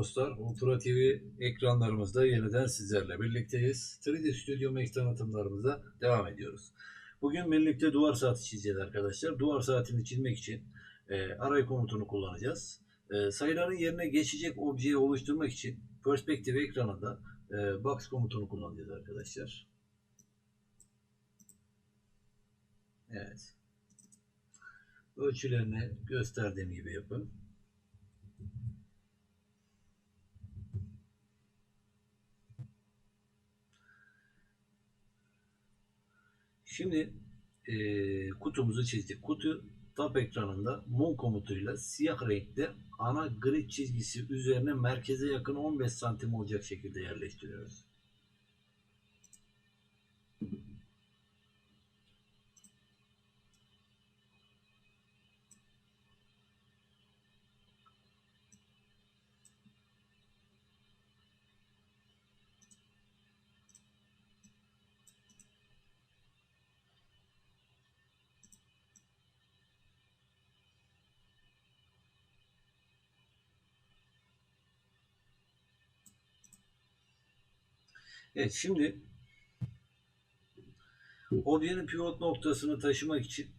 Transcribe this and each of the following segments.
dostlar. Ultra TV ekranlarımızda yeniden sizlerle birlikteyiz. 3D Studio Max tanıtımlarımıza devam ediyoruz. Bugün birlikte duvar saati çizeceğiz arkadaşlar. Duvar saatini çizmek için e, array komutunu kullanacağız. E, sayıların yerine geçecek objeyi oluşturmak için perspektif ekranında e, box komutunu kullanacağız arkadaşlar. Evet. Ölçülerini gösterdiğim gibi yapın. Şimdi eee, kutumuzu çizdik. Kutu tab ekranında mum komutuyla siyah renkte ana grid çizgisi üzerine merkeze yakın 15 santim olacak şekilde yerleştiriyoruz. Evet şimdi objenin pivot noktasını taşımak için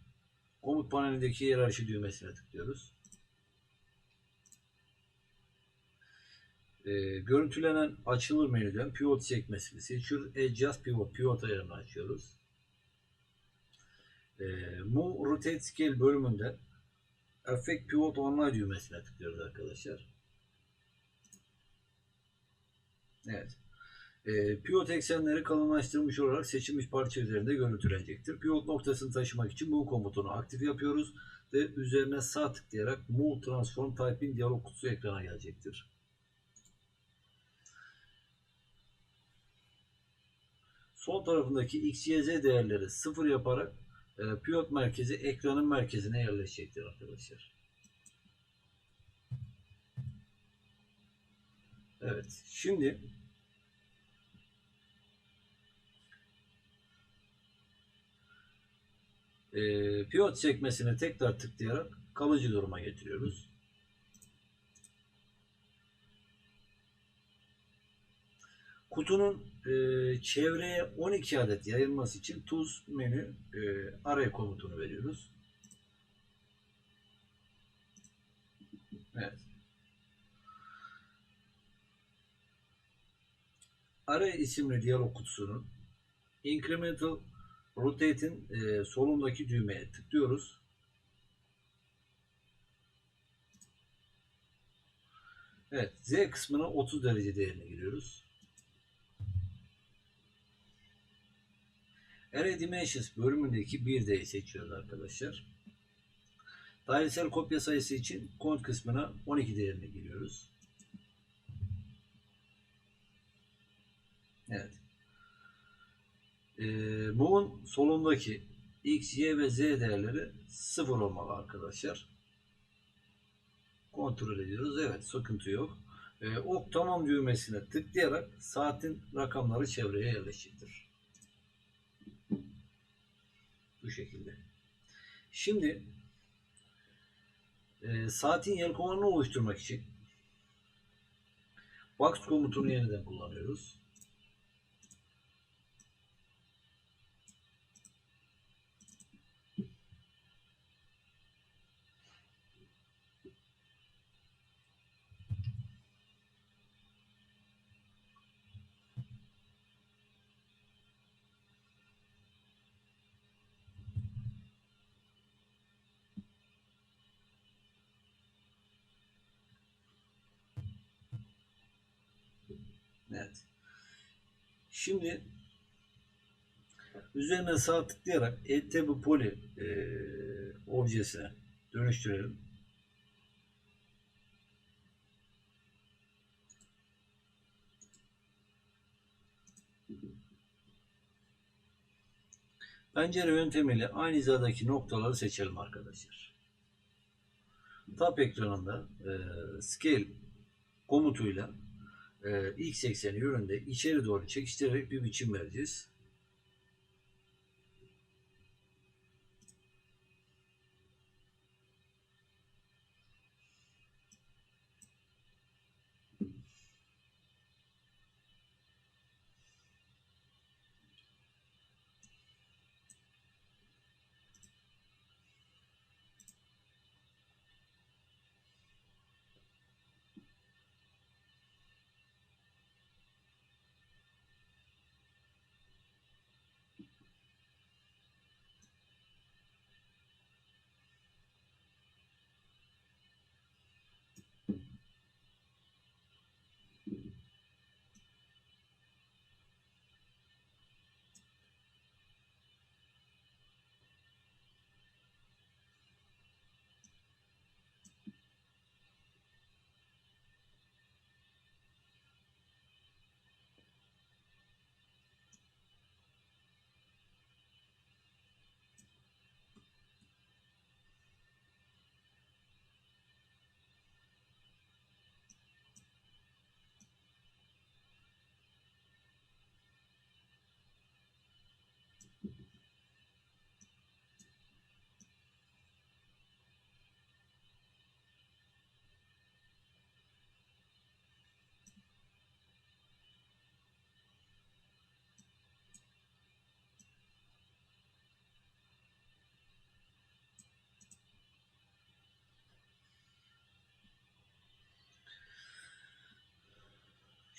komut panelindeki hiyerarşi düğmesine tıklıyoruz. Ee, görüntülenen açılır menüden pivot sekmesini seçiyoruz. Adjust pivot, pivot ayarını açıyoruz. Ee, Move Rotate Scale bölümünde Affect Pivot Online düğmesine tıklıyoruz arkadaşlar. Evet. E, pivot eksenleri kalınlaştırılmış olarak seçilmiş parça üzerinde görüntülenecektir. Pivot noktasını taşımak için bu komutunu aktif yapıyoruz ve üzerine sağ tıklayarak Move Transform Type in diyalog kutusu ekrana gelecektir. Sol tarafındaki X, Y, Z değerleri sıfır yaparak e, pivot merkezi ekranın merkezine yerleşecektir arkadaşlar. Evet, şimdi e, pivot sekmesine tekrar tıklayarak kalıcı duruma getiriyoruz. Kutunun e, çevreye 12 adet yayılması için tuz menü e, array komutunu veriyoruz. Evet. Array isimli diyalog kutusunun incremental Rotate'in e, solundaki düğmeye tıklıyoruz. Evet, Z kısmına 30 derece değerini giriyoruz. Array Dimensions bölümündeki 1D'yi seçiyoruz arkadaşlar. Dairesel kopya sayısı için kont kısmına 12 değerini giriyoruz. Evet. E, Move'un solundaki X, Y ve Z değerleri sıfır olmalı arkadaşlar. Kontrol ediyoruz. Evet sıkıntı yok. E, ok tamam düğmesine tıklayarak saatin rakamları çevreye yerleşecektir. Bu şekilde. Şimdi e, saatin yelkovanını oluşturmak için box komutunu yeniden kullanıyoruz. Şimdi üzerine sağ tıklayarak Tab Poly e, objesine dönüştürelim. Pencere yöntemiyle aynı hizadaki noktaları seçelim arkadaşlar. Tab ekranında e, Scale komutuyla e, x ekseni yönünde içeri doğru çekiştirerek bir biçim vereceğiz.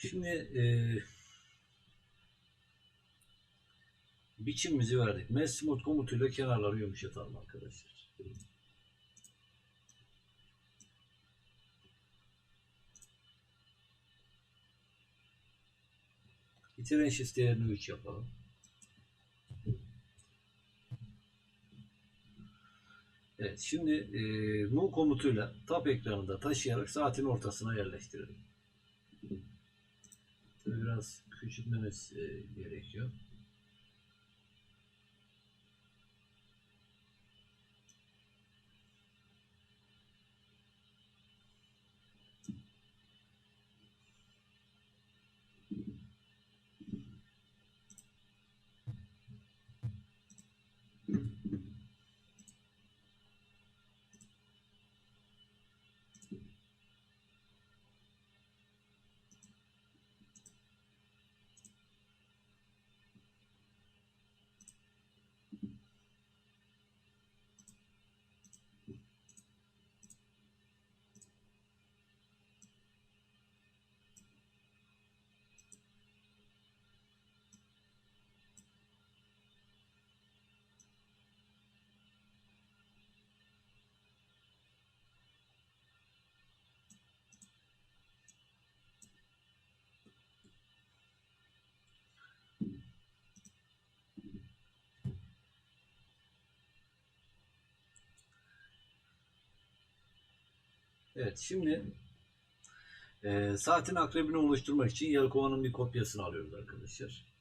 Şimdi e, biçimimizi verdik. Mesh Smooth komutuyla kenarları yumuşatalım arkadaşlar. Eşit değerini 3 yapalım. Evet, şimdi e, move komutuyla tab ekranında taşıyarak saatin ortasına yerleştirelim. Biraz küçültmemiz e, gerekiyor. Evet, şimdi e, saatin akrebini oluşturmak için Yelkova'nın bir kopyasını alıyoruz arkadaşlar.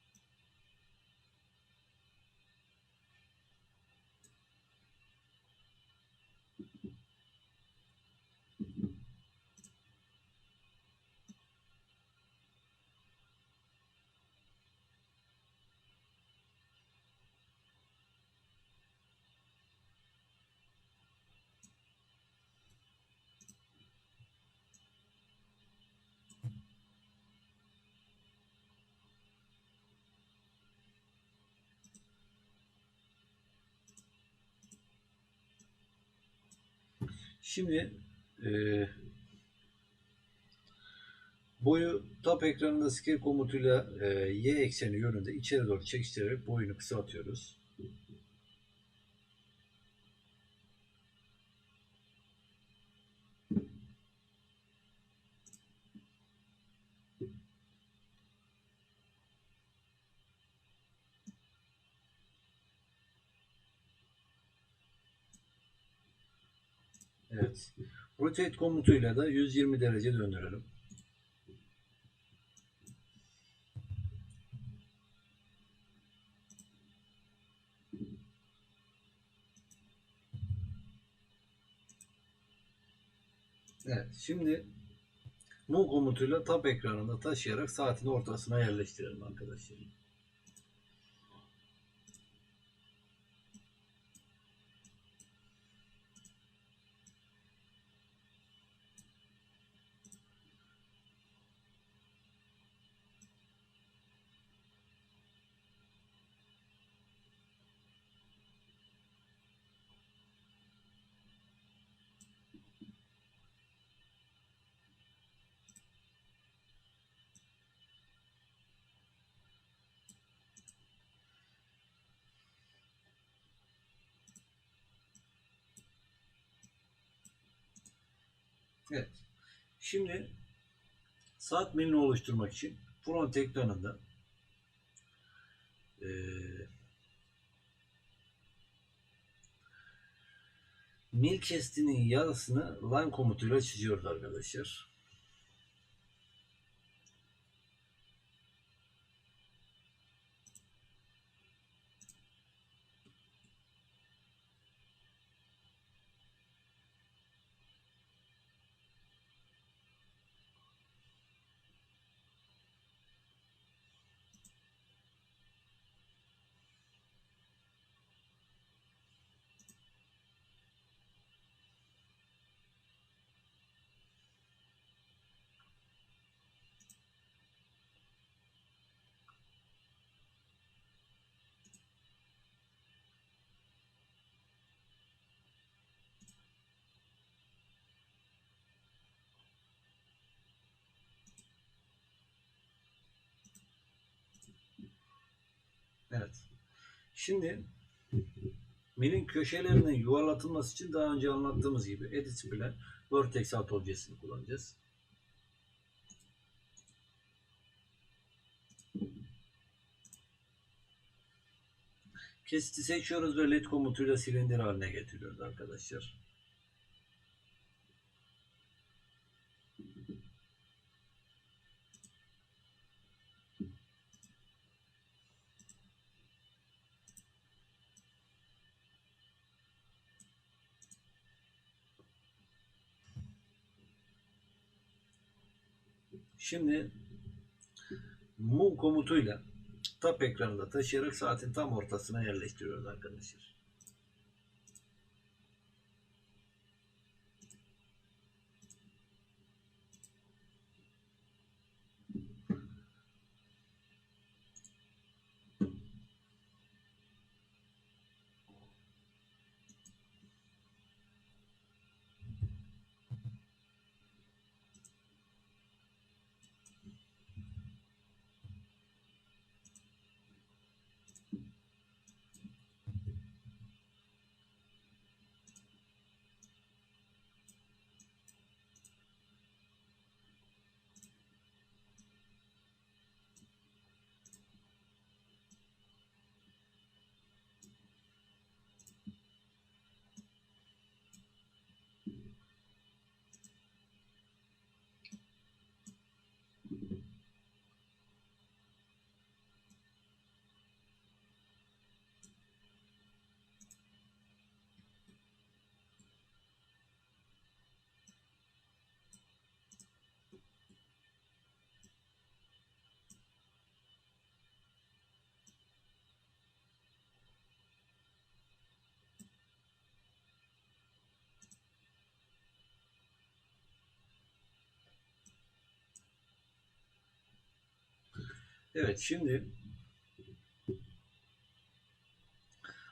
Şimdi e, boyu tab ekranında scale komutuyla e, y ekseni yönünde içeri doğru çekiştirerek boyunu kısaltıyoruz. Evet. Rotate komutuyla da 120 derece döndürelim. Evet. Şimdi Move komutuyla tab ekranında taşıyarak saatin ortasına yerleştirelim arkadaşlar. Evet. Şimdi saat milini oluşturmak için front ekranında eee mil kestinin yarısını line komutuyla çiziyoruz arkadaşlar. Evet. Şimdi milin köşelerinin yuvarlatılması için daha önce anlattığımız gibi Edit Spline Vertex Alt objesini kullanacağız. Kesiti seçiyoruz ve LED komutuyla silindir haline getiriyoruz arkadaşlar. Şimdi move komutuyla tab ekranında taşıyarak saatin tam ortasına yerleştiriyoruz arkadaşlar. Evet şimdi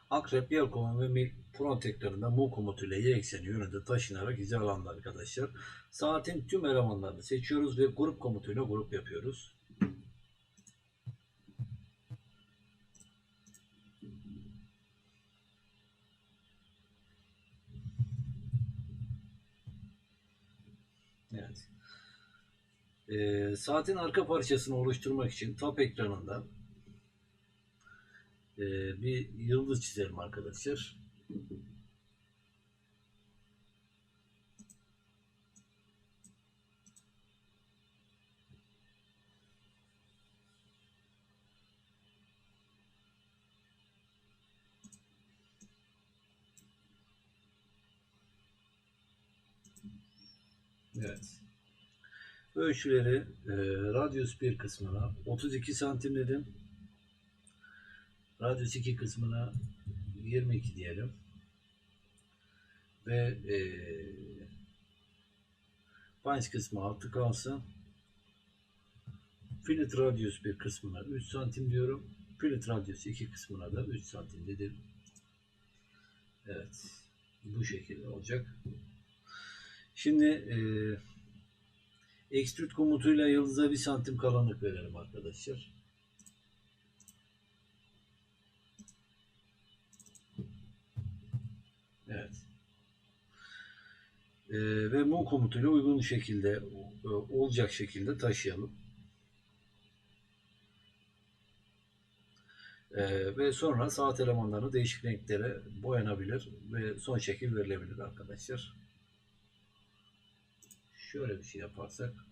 Akrep, Yelkovan ve Mil front ekranında mu komutuyla y ekseni yönünde taşınarak hizalandı arkadaşlar. Saatin tüm elemanlarını seçiyoruz ve grup komutuyla grup yapıyoruz. Evet. Ee, saatin arka parçasını oluşturmak için tab ekranında e, bir yıldız çizelim arkadaşlar. Evet. Ölçüleri e, radyus 1 kısmına 32 santim dedim. Radyus 2 kısmına 22 diyelim. Ve e, punch kısmı 6 kalsın. Fillet radyus 1 kısmına 3 santim diyorum. Fillet radyus 2 kısmına da 3 santim dedim. Evet. Bu şekilde olacak. Şimdi eee Extrude komutuyla yıldıza bir santim kalınlık verelim arkadaşlar. Evet. Ee, ve move komutuyla uygun şekilde e, olacak şekilde taşıyalım. Ee, ve sonra saat elemanlarını değişik renklere boyanabilir ve son şekil verilebilir arkadaşlar. Şöyle bir şey yaparsak.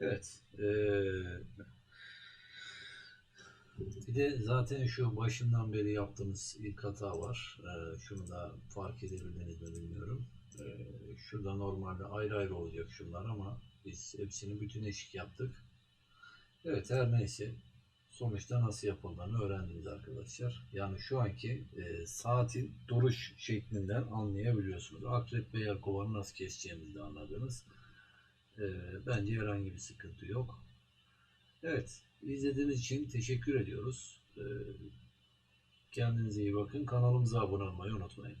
Evet. eee, bir de zaten şu başından beri yaptığımız ilk hata var. Eee, şunu da fark edebildiniz mi bilmiyorum. Eee, şurada normalde ayrı ayrı olacak şunlar ama biz hepsini bütün eşik yaptık. Evet her neyse. Sonuçta nasıl yapıldığını öğrendiniz arkadaşlar. Yani şu anki e, saatin duruş şeklinden anlayabiliyorsunuz. Akrep ve yelkovanı nasıl keseceğimizi de anladınız. E, bence herhangi bir sıkıntı yok. Evet, izlediğiniz için teşekkür ediyoruz. E, kendinize iyi bakın. Kanalımıza abone olmayı unutmayın.